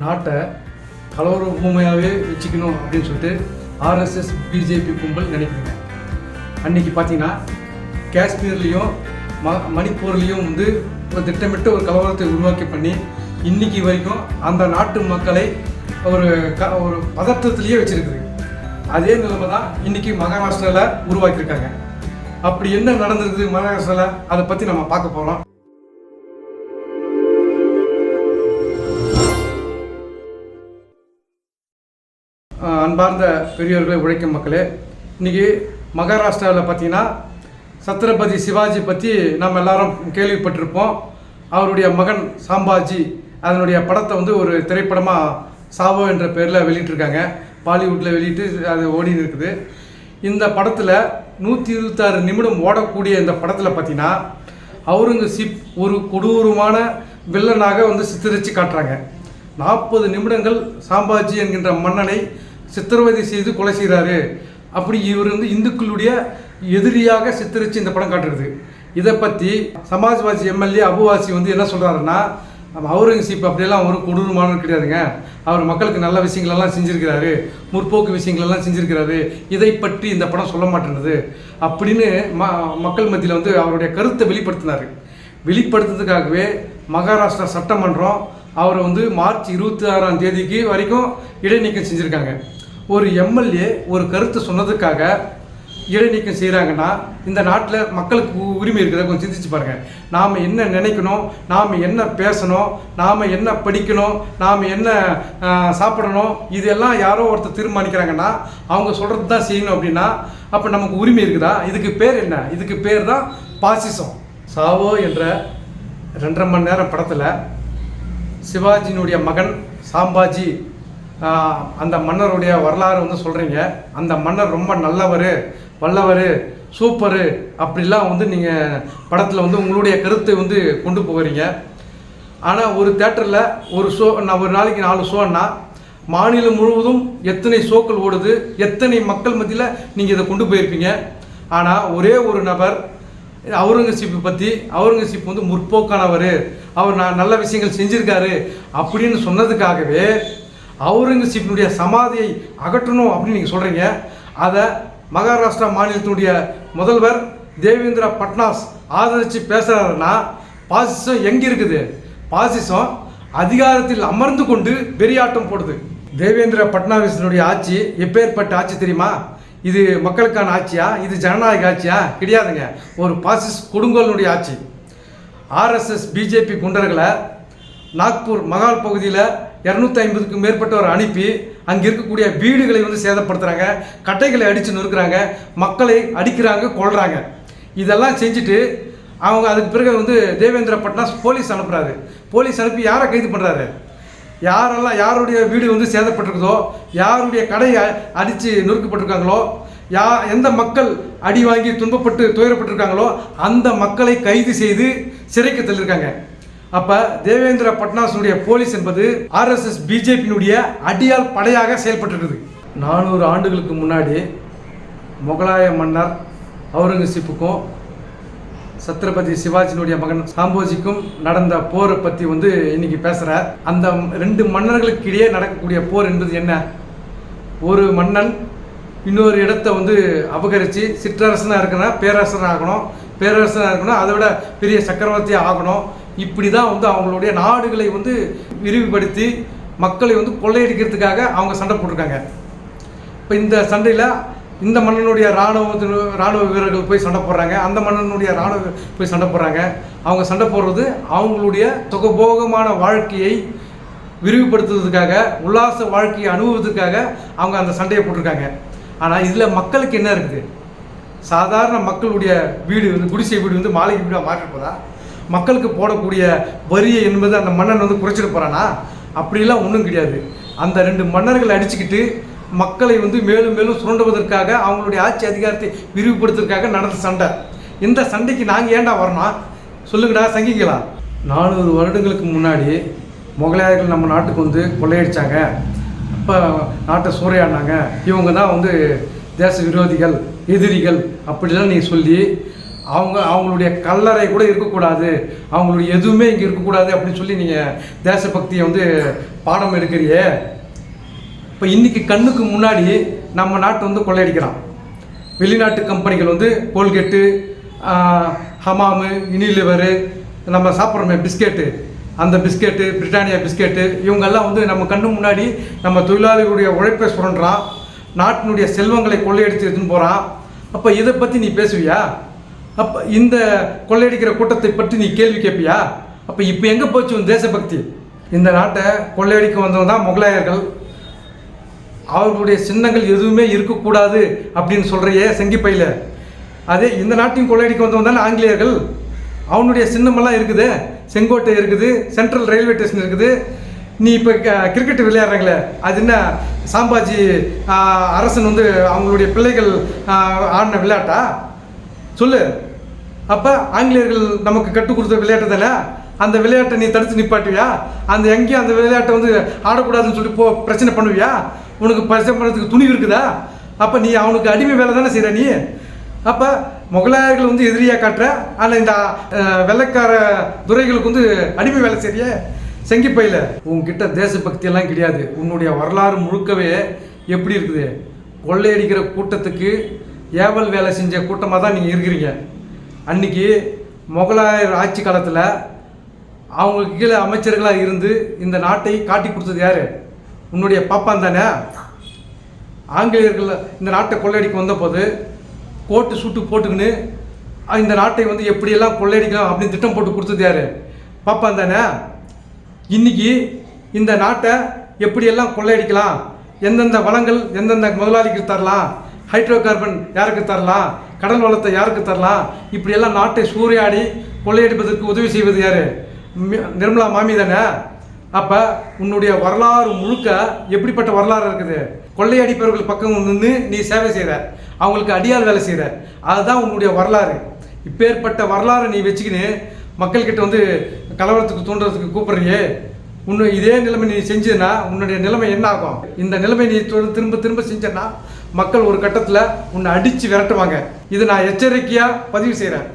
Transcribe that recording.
நாட்டை கலவர பூமையாகவே வச்சுக்கணும் அப்படின்னு சொல்லிட்டு ஆர்எஸ்எஸ் பிஜேபி கும்பல் நினைக்குதுங்க அன்னைக்கு பார்த்தீங்கன்னா காஷ்மீர்லேயும் ம மணிப்பூர்லேயும் வந்து ஒரு திட்டமிட்ட ஒரு கலவரத்தை உருவாக்கி பண்ணி இன்னைக்கு வரைக்கும் அந்த நாட்டு மக்களை ஒரு க ஒரு பதற்றத்திலேயே வச்சுருக்குது. அதே நிலைமை தான் இன்னைக்கு மகாராஷ்டிராவில் உருவாக்கியிருக்காங்க. அப்படி என்ன நடந்திருக்குது மகாராஷ்டிராவில் அதை பற்றி நம்ம பார்க்க போகிறோம் அன்பார்ந்த பெரியோர்களே உழைக்கும் மக்களே இன்றைக்கி மகாராஷ்டிராவில் பார்த்தீங்கன்னா சத்ரபதி சிவாஜி பற்றி நம்ம எல்லாரும் கேள்விப்பட்டிருப்போம். அவருடைய மகன் சாம்பாஜி அதனுடைய படத்தை வந்து ஒரு திரைப்படமாக சாவோ என்ற பேரில் வெளியிட்டிருக்காங்க. பாலிவுட்டில் வெளியிட்டு அது ஓடின்னு இருக்குது. இந்த படத்தில் நூற்றி இருபத்தாறு நிமிடம் ஓடக்கூடிய இந்த படத்தில் பார்த்தீங்கன்னா அவுரங்கசீப் ஒரு கொடூரமான வில்லனாக வந்து சித்தரித்து காட்டுறாங்க. நாற்பது நிமிடங்கள் சாம்பாஜி என்கின்ற மன்னனை சித்திரவதை செய்து கொலை செய்கிறாரு. அப்படி இவர் வந்து இந்துக்களுடைய எதிரியாக சித்தரித்து இந்த படம் காட்டுறது. இதை பற்றி சமாஜ்வாதி எம்எல்ஏ அபுவாசி வந்து என்ன சொல்கிறாருன்னா அவுரங்கசீப் அப்படியெல்லாம் ஒரு கொடூரமானவர் கிடையாதுங்க. அவர் மக்களுக்கு நல்ல விஷயங்களெல்லாம் செஞ்சுருக்கிறாரு. முற்போக்கு விஷயங்களெல்லாம் செஞ்சுருக்கிறாரு. இதை பற்றி இந்த படம் சொல்ல மாட்டேன்றது. அப்படின்னு ம மக்கள் மத்தியில் வந்து அவருடைய கருத்தை வெளிப்படுத்தினார். வெளிப்படுத்துறதுக்காகவே மகாராஷ்டிரா சட்டமன்றம் அவரை வந்து மார்ச் இருபத்தி ஆறாம் தேதிக்கு வரைக்கும் இடைநீக்கம் செஞ்சுருக்காங்க. ஒரு எம்எல்ஏ ஒரு கருத்தை சொன்னதுக்காக இடைநீக்கம் செய்கிறாங்கன்னா இந்த நாட்டில் மக்களுக்கு உரிமை இருக்கிறத கொஞ்சம் சிந்திச்சு பாருங்கள் நாம் என்ன நினைக்கணும்? நாம் என்ன பேசணும்? நாம் என்ன படிக்கணும்? நாம் என்ன சாப்பிடணும்? இதெல்லாம் யாரோ ஒருத்தர் தீர்மானிக்கிறாங்கன்னா அவங்க சொல்கிறது தான் செய்யணும் அப்படின்னா அப்போ நமக்கு உரிமை இருக்குதா? இதுக்கு பேர் என்ன? இதுக்கு பேர் தான் பாசிசம். சாவோ என்ற ரெண்டரை மணி நேரம் படத்தில் சிவாஜியினுடைய மகன் சாம்பாஜி அந்த மன்னருடைய வரலாறு வந்து சொல்கிறீங்க அந்த மன்னர் ரொம்ப நல்லவர் வல்லவர் சூப்பரு அப்படிலாம் வந்து நீங்கள் படத்தில் வந்து உங்களுடைய கருத்தை வந்து கொண்டு போகிறீங்க ஆனால் ஒரு தேட்டரில் ஒரு ஷோ நான் ஒரு நாளைக்கு நாலு ஷோன்னா மாநிலம் முழுவதும் எத்தனை ஷோக்கள் ஓடுது எத்தனை மக்கள் மத்தியில் நீங்கள் இதை கொண்டு போயிருப்பீங்க. ஆனால் ஒரே ஒரு நபர் அவுரங்கசீப்பை பற்றி அவுரங்கசீப் வந்து முற்போக்கானவர். அவர் நான் நல்ல விஷயங்கள் செஞ்சுருக்காரு அப்படின்னு சொன்னதுக்காகவே அவுரங்கசீப்பினுடைய சமாதியை அகற்றணும் அப்படின்னு நீங்கள் சொல்கிறீங்க அதை மகாராஷ்டிரா மாநிலத்தினுடைய முதல்வர் தேவேந்திர பட்னாஸ் ஆதரித்து பேசுகிறாருன்னா பாசிசம் எங்கே இருக்குது? பாசிசம் அதிகாரத்தில் அமர்ந்து கொண்டு பெரியாட்டம் போடுது. தேவேந்திர பட்னாவிஸினுடைய ஆட்சி எப்பேற்பட்ட ஆட்சி தெரியுமா? இது மக்களுக்கான ஆட்சியா? இது ஜனநாயக ஆட்சியா? கிடையாதுங்க. ஒரு பாசிஸ் கொடுங்கோலனுடைய ஆட்சி. ஆர்எஸ்எஸ் பிஜேபி குண்டர்களை நாக்பூர் மகால் பகுதியில் இரநூத்தி ஐம்பதுக்கும் மேற்பட்டவர் அனுப்பி அங்கே இருக்கக்கூடிய வீடுகளை வந்து சேதப்படுத்துகிறாங்க கட்டைகளை அடித்து நொறுக்கிறாங்க மக்களை அடிக்கிறாங்க கொள்கிறாங்க இதெல்லாம் செஞ்சுட்டு அவங்க அதுக்கு பிறகு வந்து தேவேந்திர பட்னாஸ் போலீஸ் அனுப்புறாரு. போலீஸ் அனுப்பி யாரை கைது பண்ணுறாரு யாரெல்லாம் யாருடைய வீடு வந்து சேதப்பட்டிருக்குதோ யாருடைய கடையை அடித்து நொறுக்கப்பட்டிருக்காங்களோ யா எந்த மக்கள் அடி வாங்கி துன்பப்பட்டு துயரப்பட்டிருக்காங்களோ அந்த மக்களை கைது செய்து சிறைக்கு தள்ளியிருக்காங்க. அப்போ தேவேந்திர பட்னாஸுடைய போலீஸ் என்பது ஆர்எஸ்எஸ் பிஜேபியினுடைய அடியால் படையாக செயல்பட்டுருக்குது நானூறு ஆண்டுகளுக்கு முன்னாடி முகலாய மன்னர் அவுரங்கசீப்புக்கும் சத்ரபதி சிவாஜியினுடைய மகன் சாம்போஜிக்கும் நடந்த போரை பற்றி வந்து இன்னைக்கு பேசுகிற அந்த ரெண்டு மன்னர்களுக்கு இடையே நடக்கக்கூடிய போர் என்பது என்ன? ஒரு மன்னன் இன்னொரு இடத்த வந்து அபகரித்து சிற்றரசனாக இருக்கணும் பேரரசனாக ஆகணும் பேரரசனாக இருக்கணும் அதை விட பெரிய சக்கரவர்த்தியாக ஆகணும் இப்படி தான் வந்து அவங்களுடைய நாடுகளை வந்து விரிவுபடுத்தி மக்களை வந்து கொள்ளையடிக்கிறதுக்காக அவங்க சண்டை போட்டிருக்காங்க. இப்போ இந்த சண்டையில் இந்த மன்னனுடைய இராணுவ இராணுவ வீரர்கள் போய் சண்டை போடுறாங்க. அந்த மன்னனுடைய இராணுவ போய் சண்டை போடுறாங்க. அவங்க சண்டை போடுறது அவங்களுடைய சுகபோகமான வாழ்க்கையை விரிவுபடுத்துவதற்காக உல்லாச வாழ்க்கையை அனுபவத்துக்காக அவங்க அந்த சண்டையை போட்டிருக்காங்க. ஆனால் இதில் மக்களுக்கு என்ன இருக்குது? சாதாரண மக்களுடைய வீடு வந்து குடிசை வீடு வந்து மாளிகை வீடாக மாற்றிருப்பதா மக்களுக்கு போடக்கூடிய வரியை என்பது அந்த மன்னன் வந்து குறைச்சிட்டு போகிறானா அப்படிலாம் ஒன்றும் கிடையாது. அந்த ரெண்டு மன்னர்கள் அடிச்சுக்கிட்டு மக்களை வந்து மேலும் மேலும் சுரண்டுவதற்காக அவங்களுடைய ஆட்சி அதிகாரத்தை விரிவுபடுத்துவதற்காக நடந்த சண்டை. இந்த சண்டைக்கு நாங்கள் ஏன்டா வரணும் சொல்லுங்கடா சங்கிக்கலாம் நானூறு வருடங்களுக்கு முன்னாடி முகலாயர்கள் நம்ம நாட்டுக்கு வந்து கொள்ளையடிச்சாங்க. அப்போ நாட்டை சூறையாடினாங்க. இவங்க தான் வந்து தேச விரோதிகள் எதிரிகள் அப்படிலாம் நீ சொல்லி அவங்க அவங்களுடைய கல்லறை கூட இருக்கக்கூடாது. அவங்களுடைய எதுவுமே இங்கே இருக்கக்கூடாது அப்படின்னு சொல்லி நீங்கள் தேசபக்தியை வந்து பாடம் எடுக்கிறியே. இப்போ இன்றைக்கி கண்ணுக்கு முன்னாடி நம்ம நாட்டை வந்து கொள்ளையடிக்கிறான். வெளிநாட்டு கம்பெனிகள் வந்து கோல்கெட்டு ஹமாமு இனிலிவரு நம்ம சாப்பிட்றோமே பிஸ்கெட்டு. அந்த பிஸ்கெட்டு பிரிட்டானியா பிஸ்கெட்டு இவங்கெல்லாம் வந்து நம்ம கண்ணு முன்னாடி நம்ம தொழிலாளிகளுடைய உழைப்பை சுரண்டான் நாட்டினுடைய செல்வங்களை கொள்ளையடித்து எடுத்துன்னு போகிறான் அப்போ இதை பற்றி நீ பேசுவியா? அப்போ இந்த கொள்ளையடிக்கிற கூட்டத்தை பற்றி நீ கேள்வி கேட்பியா அப்போ இப்போ எங்கே போச்சு உன் தேசபக்தி? இந்த நாட்டை கொள்ளையடிக்க வந்தவங்க தான் முகலாயர்கள். அவர்களுடைய சின்னங்கள் எதுவுமே இருக்கக்கூடாது அப்படின்னு சொல்கிறையே செங்கிப்பையில் அதே இந்த நாட்டையும் கொள்ளையடிக்க வந்தவங்க தானே ஆங்கிலேயர்கள். அவனுடைய சின்னமெல்லாம் இருக்குது. செங்கோட்டை இருக்குது சென்ட்ரல் ரயில்வே ஸ்டேஷன் இருக்குது. நீ இப்போ கிரிக்கெட் விளையாடுறாங்களே அது என்ன சாம்பாஜி அரசன் வந்து அவங்களுடைய பிள்ளைகள் ஆடின விளையாட்டா? சொல்லு. அப்போ ஆங்கிலேயர்கள் நமக்கு கற்றுக் கொடுத்த விளையாட்டு தானே? அந்த விளையாட்டை நீ தடுத்து நிப்பாட்டுவியா? அந்த எங்கேயும் அந்த விளையாட்டை வந்து ஆடக்கூடாதுன்னு சொல்லி போ பிரச்சனை பண்ணுவியா? உனக்கு பிரச்சனை பண்ணுறதுக்கு துணிவு இருக்குதா? அப்போ நீ அவனுக்கு அடிமை வேலை தானே செய்கிற நீ? அப்போ முகலாயர்கள் வந்து எதிரியாக காட்டுற? ஆனால் இந்த வெள்ளக்கார வெள்ளைக்கார துறைகளுக்கு வந்து அடிமை வேலை செய்ய செங்கிப்பையில் உங்ககிட்ட தேசபக்தியெல்லாம் கிடையாது. உன்னுடைய வரலாறு முழுக்கவே எப்படி இருக்குது? கொள்ளையடிக்கிற கூட்டத்துக்கு ஏவல் வேலை செஞ்ச கூட்டமாக தான் நீங்கள் இருக்கிறீங்க. அன்னைக்கு முகலாயர் ஆட்சி காலத்தில் அவங்களுக்கு கீழே அமைச்சர்களாக இருந்து இந்த நாட்டை காட்டி கொடுத்தது யார்? உன்னுடைய பாப்பான் தானே? ஆங்கிலேயர்கள் இந்த நாட்டை கொள்ளையடிக்க வந்தபோது கோட்டு சூட்டு போட்டுக்கின்னு இந்த நாட்டை வந்து எப்படியெல்லாம் கொள்ளையடிக்கலாம் அப்படின்னு திட்டம் போட்டு கொடுத்தது யார்? பாப்பான் தானே? இன்றைக்கி இந்த நாட்டை எப்படியெல்லாம் கொள்ளையடிக்கலாம்? எந்தெந்த வளங்கள் எந்தெந்த முதலாளிக்கு தரலாம்? ஹைட்ரோ கார்பன் யாருக்கு தரலாம்? கடல் வளத்தை யாருக்கு தரலாம் இப்படியெல்லாம் நாட்டை சூறையாடி கொள்ளையடிப்பதற்கு உதவி செய்வது யார்? நிர்மலா மாமி தானே? அப்போ உன்னுடைய வரலாறு முழுக்க எப்படிப்பட்ட வரலாறு இருக்குது? கொள்ளையடிப்பவர்கள் பக்கம் நின்று நீ சேவை செய்கிற அவங்களுக்கு அடியால் வேலை செய்கிற அதுதான் உன்னுடைய வரலாறு. இப்பேற்பட்ட வரலாறை நீ வச்சுக்கின்னு மக்கள்கிட்ட வந்து கலவரத்துக்கு தூண்டுறதுக்கு கூப்பிட்றியே. உன்னை இதே நிலைமை நீ செஞ்சதுன்னா உன்னுடைய நிலைமை என்ன ஆகும்? இந்த நிலைமை நீ திரும்ப திரும்ப செஞ்சேன்னா மக்கள் ஒரு கட்டத்தில் உன்னை அடித்து விரட்டுவாங்க. இது நான் எச்சரிக்கையாக பதிவு செய்கிறேன்